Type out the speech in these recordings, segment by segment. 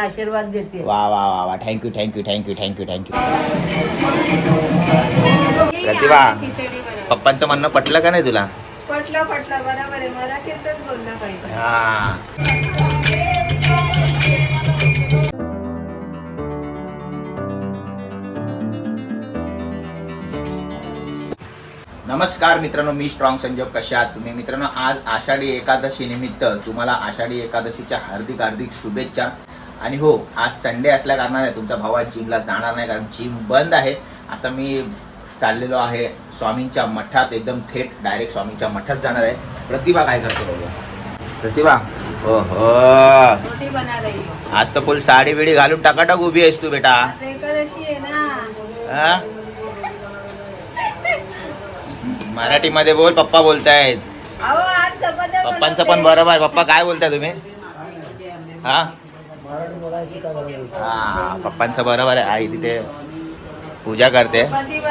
आशीर्वाद देते वा वा वा वा. Thank you thank you thank you thank you thank you Pratibha पप्पांचं म्हणणं पटलं का नाही तुला? पटलं पटलं. बरोबर आहे. मराठीतच बोललं पाहिजे. हा. नमस्कार मित्रांनो मी स्ट्रॉंग संजोग कशा तुम्ही? मित्रांनो आज आषाढी एकादशी निमित्त तुम्हाला आषाढी एकादशीच्या हार्दिक हार्दिक शुभेच्छा. आणि हो आज संडे असल्या कारणाने तुमचा भाऊ आज जिमला जाणार नाही कारण जिम बंद आहे. आता मी चाललेलो आहे स्वामींच्या मठात एकदम थेट डायरेक्ट स्वामींच्या मठात जाणार आहे. प्रतिभा काय करते प्रतिभा? हो हो आज तर फुल साडी बिडी घालून टाकाटाक उभी आहेस तू बेटा. हा? मराठीमध्ये बोल पप्पा बोलतायत. पप्पांचं. पण बरोबर आहे. पप्पा काय बोलताय तुम्ही? हा? हा पप्पांचं बरोबर आहे. आई तिथे पूजा करते. प्रतिभा.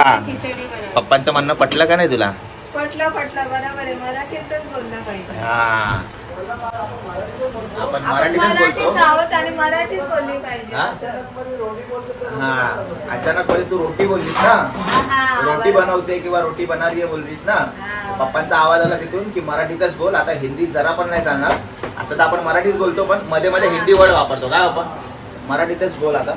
आणि खिचडी बनवली. पप्पांचं म्हणणं पटलं का नाही तुला? पटलं पटलं. बरोबर आहे. मराठीतच बोललं पाहिजे. हा. आपण मराठीतच मराठीच बोलतो. आहोत आणि मराठीच बोलली पाहिजे. हा? असं. हा. अचानक मध्ये तू रोटी बोललीस ना? हा, रोटी. बनवते किंवा रोटी बनारी आहे बोललीस ना? हा. पप्पांचा आवाज आला तिथून की मराठीतच बोल आता हिंदी जरा पण नाही चालणार. असं तर आपण मराठीच बोलतो पण मध्ये मध्ये हिंदी वर्ड वापरतो. काय आपण मराठीतच बोल आता.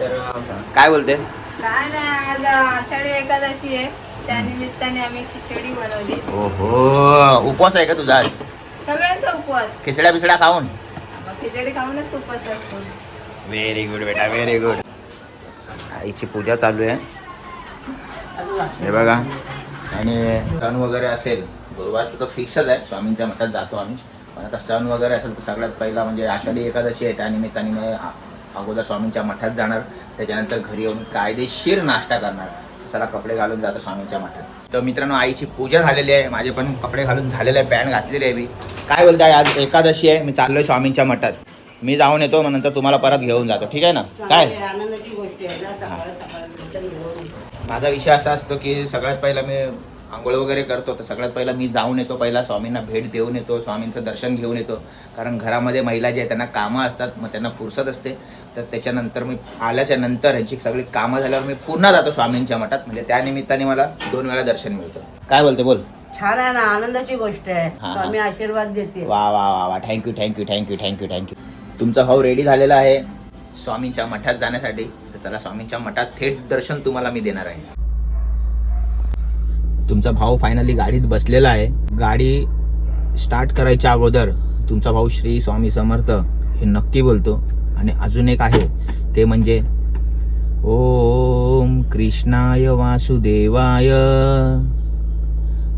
तर अं, काय बोलते? काय नाही आज आषाढी एकादशी आहे. त्या निमित्ताने आम्ही खिचडी बनवली. ओहो उपवास आहे का तुझा आज? सगळ्यांचा उपवास. खिचड्या बिचड्या खाऊन. मग खिचडी खाऊनच उपवास असतो. व्हेरी गुड बेटा व्हेरी गुड आईची पूजा चालू आहे. हे बघा. आणि सण वगैरे असेल गुरुवारचं तर फिक्सच आहे स्वामींच्या मठात जातो आम्ही. पण आता सण वगैरे असेल तर सगळ्यात पहिला म्हणजे आषाढी एकादशी आहे त्या निमित्ताने मी अगोदर स्वामींच्या मठात जाणार. त्याच्यानंतर घरी येऊन कायदेशीर नाश्ता करणार. चला कपडे घालून जातो स्वामींच्या मठात. तर मित्रांनो आईची पूजा झालेली आहे. माझे पण कपडे घालून झालेले आहे पॅन्ट घातलेली आहे मी. काय बोलताय आज एकादशी आहे. मी चाललोय स्वामींच्या मठात. मी जाऊन येतो मग नंतर तुम्हाला परत घेऊन जातो. ठीक आहे ना? काय. माझा विषय असा असतो की सगळ्यात पहिला मी आंघोळ वगैरे करतो. तर सगळ्यात पहिला मी जाऊन येतो. पहिला स्वामींना भेट देऊन येतो स्वामींचं दर्शन घेऊन येतो. कारण घरामध्ये महिला जे आहेत त्यांना कामं असतात मग त्यांना फुरसत असते. तर त्याच्यानंतर मी आल्याच्यानंतर ह्यांची सगळी कामं झाल्यावर मी पुन्हा जातो स्वामींच्या मठात. म्हणजे त्या निमित्ताने मला दोन वेळा दर्शन मिळतं. काय बोलते बोल. छान आहे ना आनंदाची गोष्ट आहे. हा. स्वामी आशीर्वाद देते वा वा वा वा. Thank you thank you thank you thank you thank you तुमचा भाऊ रेडी झालेला आहे स्वामींच्या मठात जाण्यासाठी. तर चला स्वामींच्या मठात थेट दर्शन तुम्हाला मी देणार आहे. तुमचा भाऊ फायनली गाडीत बसलेला आहे. गाडी स्टार्ट करायच्या अगोदर तुमचा भाऊ श्री स्वामी समर्थ हे नक्की बोलतो. आणि अजून एक आहे ते म्हणजे ओम कृष्णाय वासुदेवाय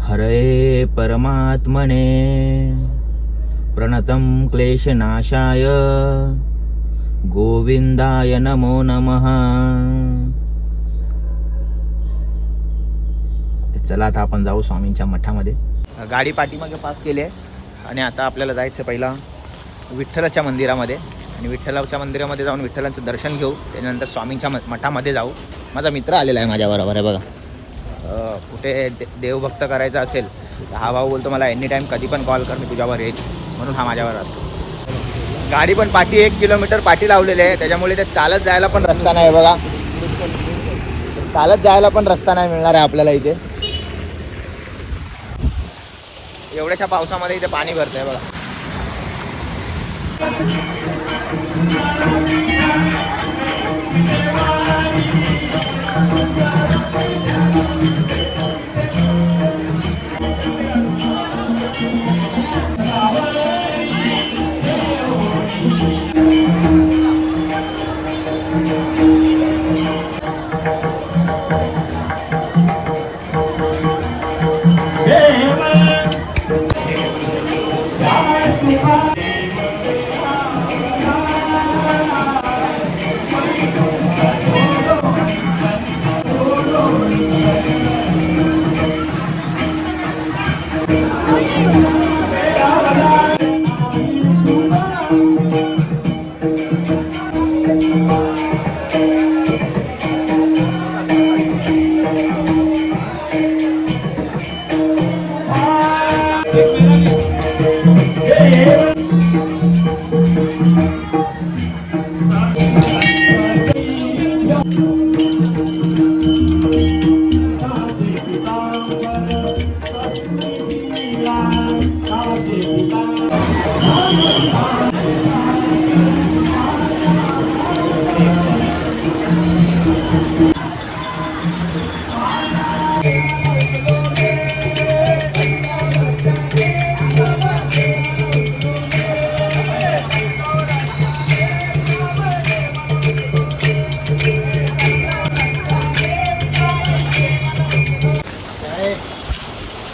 हरे परमात्मने प्रणतम क्लेशनाशाय गोविंदाय नमो नमः. चला आता आपण जाऊ स्वामींच्या मठामध्ये. गाडी पाठीमागे पार्क केली आहे. आणि आता आपल्याला जायचं पहिला विठ्ठलाच्या मंदिरामध्ये. आणि विठ्ठलाच्या मंदिरामध्ये जाऊन विठ्ठलाचं दर्शन घेऊ त्याच्यानंतर स्वामींच्या म- मठामध्ये जाऊ. माझा मित्र आलेला आहे माझ्याबरोबर आहे बघा. कुठे दे- देवभक्त करायचं असेल तर हा भाऊ बोलतो मला एनी टाईम कधी पण कॉल कर मी तुझ्यावर येईल म्हणून हा माझ्यावर असतो. गाडी पण पाठी एक किलोमीटर पाठी लावलेली आहे त्याच्यामुळे ते चालत जायला पण रस्ता नाही बघा. चालत जायला पण रस्ता नाही मिळणार आहे आपल्याला इथे. एवढ्याशा पावसामध्ये इथे पाणी भरतंय बघा. Thank you.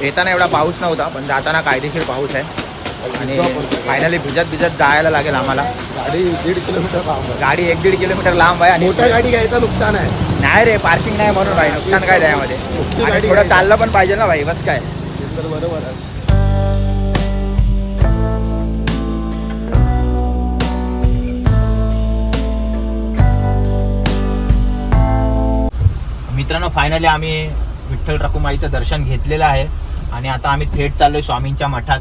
येताना एवढा पाऊस नव्हता पण जाताना कायदेशीर पाऊस आहे. आणि फायनली भिजत भिजत जायला लागेल आम्हाला. गाडी दीड किलोमीटर लांब आहे. गाडी एक दीड किलोमीटर लांब आहे आणि मोठ्या गाडी घ्यायचं नुकसान आहे. नाही रे पार्किंग नाही म्हणून भाई नुकसान काय त्यामध्ये. आणि थोडं. चाललं पण पाहिजे ना भाई बस काय. बरोबर आहे. मित्रांनो फायनली आम्ही विठ्ठल रखुमाईचं दर्शन घेतलेलं आहे. आणि आता आम्ही थेट चाललोय स्वामींच्या मठात.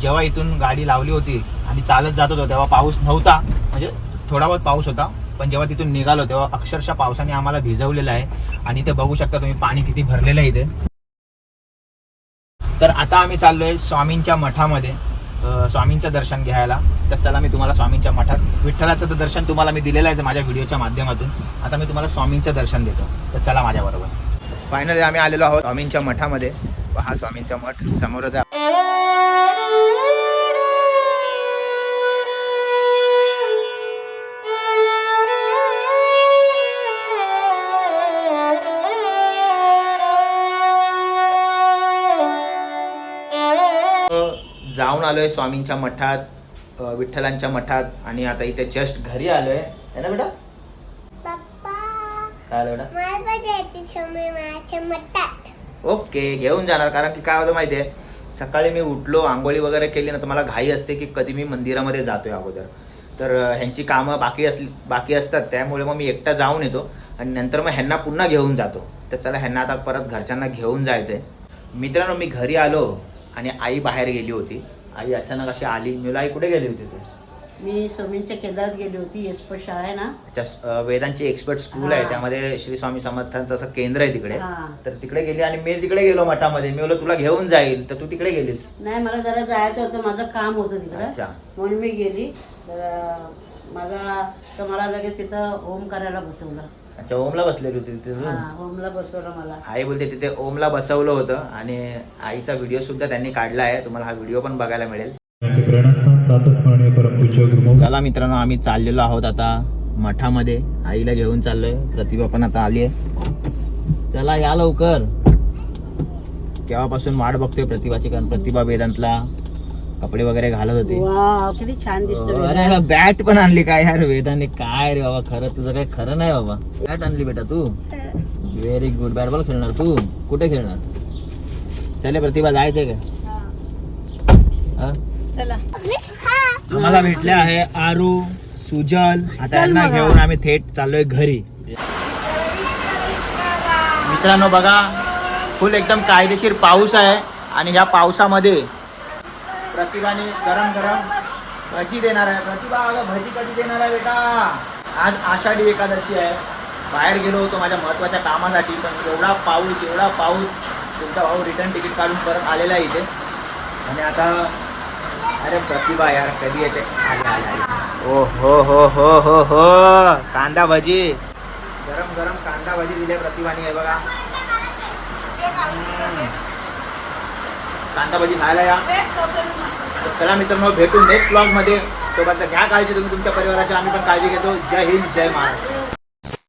जेव्हा इथून गाडी लावली होती आणि चालत जात होतो तेव्हा पाऊस नव्हता. म्हणजे थोडा बहुत पाऊस होता पण जेव्हा तिथून निघालो तेव्हा अक्षरशः पावसाने आम्हाला भिजवलेलं आहे. आणि इथे बघू शकता तुम्ही पाणी किती भरलेलं आहे इथे. तर आता आम्ही चाललोय स्वामींच्या मठामध्ये स्वामींचं दर्शन घ्यायला. तर चला मी तुम्हाला स्वामींच्या मठात विठ्ठलाचं तर दर्शन तुम्हाला मी दिलेलं आहे माझ्या व्हिडिओच्या माध्यमातून. आता मी तुम्हाला स्वामींचं दर्शन देतो. तर चला माझ्याबरोबर. फायनली आम्ही आलेलो आहोत स्वामींच्या मठामध्ये. हा स्वामींचा मठ समोरच जाऊन आलोय स्वामींच्या मठात विठ्ठलांच्या मठात आणि आता इथे जस्ट घरी आलोय. है ना बेटा? काय आलं बेटा? ओके घेऊन जाणार. कारण की काय होतं माहिती आहे सकाळी मी उठलो आंघोळी वगैरे केली ना तर मला घाई असते की कधी मी मंदिरामध्ये जातोय अगोदर. तर ह्यांची कामं बाकी असली बाकी असतात त्यामुळे मग मी एकटा जाऊन येतो आणि नंतर मग ह्यांना पुन्हा घेऊन जातो. तर चला ह्यांना आता परत घरच्यांना घेऊन जायचं आहे मित्रांनो मी घरी आलो आणि आई बाहेर गेली होती. आई अचानक अशी आली. मी आई कुठे गेली होती तू? मी स्वामींच्या केंद्रात गेली होती यशपत शाळा आहे ना. अच्छा वेदांची एक्सपर्ट स्कूल आहे. त्यामध्ये श्री स्वामी समर्थांचं असं केंद्र आहे तिकडे. हा. तर तिकडे गेली आणि मी तिकडे गेलो मठामध्ये. मी बोललो तुला घेऊन जाईल. तर तू तिकडे गेलीस. नाही मला जरा जायचं होतं. माझं काम होतं तिकडं. अच्छा. म्हणून मी गेली. तर माझा तर मला लगेच तिथं होम करायला बसवलं. अच्छा ओमला बसलेली होती तिथे होमला बसवलं मला. आई बोलते तिथे ओमला बसवलं होतं आणि आईचा व्हिडिओ सुद्धा त्यांनी काढला आहे. तुम्हाला हा व्हिडिओ पण बघायला मिळेल. चला मित्रांनो आम्ही चाललेलो आहोत आता मठामध्ये. आईला घेऊन चाललोय. प्रतिभा पण आता आली आहे. चला या लवकर. केव्हापासून वाट बघतोय प्रतिभाची? कारण प्रतिभा वेदांतला कपडे वगैरे घालत होती. वा किती छान दिसतो अरे बॅट. पण आणली काय यार वेदाने? काय रे बाबा खरं तुझं काय खरं नाही बाबा. बॅट आणली बेटा तू. व्हेरी गुड बॅट बॉल खेळणार तू. कुठे खेळणार? चले प्रतिभा जायचंय का? हा? चला. आम्हाला भेटले आहे आरू सुजल आता यांना घेऊन आम्ही थेट चाललोय घरी. मित्रांनो बघा फुल एकदम कायदेशीर पाऊस आहे आणि ह्या पावसामध्ये प्रतिभाने गरम गरम भजी देणार आहे. प्रतिभा अगं भजी कधी देणार आहे बेटा? आज आषाढी एकादशी आहे. बाहेर गेलो होतो माझ्या महत्त्वाच्या कामासाठी पण एवढा पाऊस एवढा पाऊस. तुमचा भाऊ रिटर्न तिकीट काढून परत आलेला आहे इथे. आणि आता अरे प्रतिभा यार कधी येते आले आले आले. ओ हो हो हो हो हो. कांदा भजी. गरम गरम कांदा भजी दिले प्रतिभाने आहे बघा. कांदा भजी खायला या. तर चला मित्रांनो भेटू नेक्स्ट ब्लॉगमध्ये. सोबत घ्या काळजी तुम्ही तुमच्या परिवाराची आम्ही पण काळजी घेतो. जय हिंद जय महाराष्ट्र.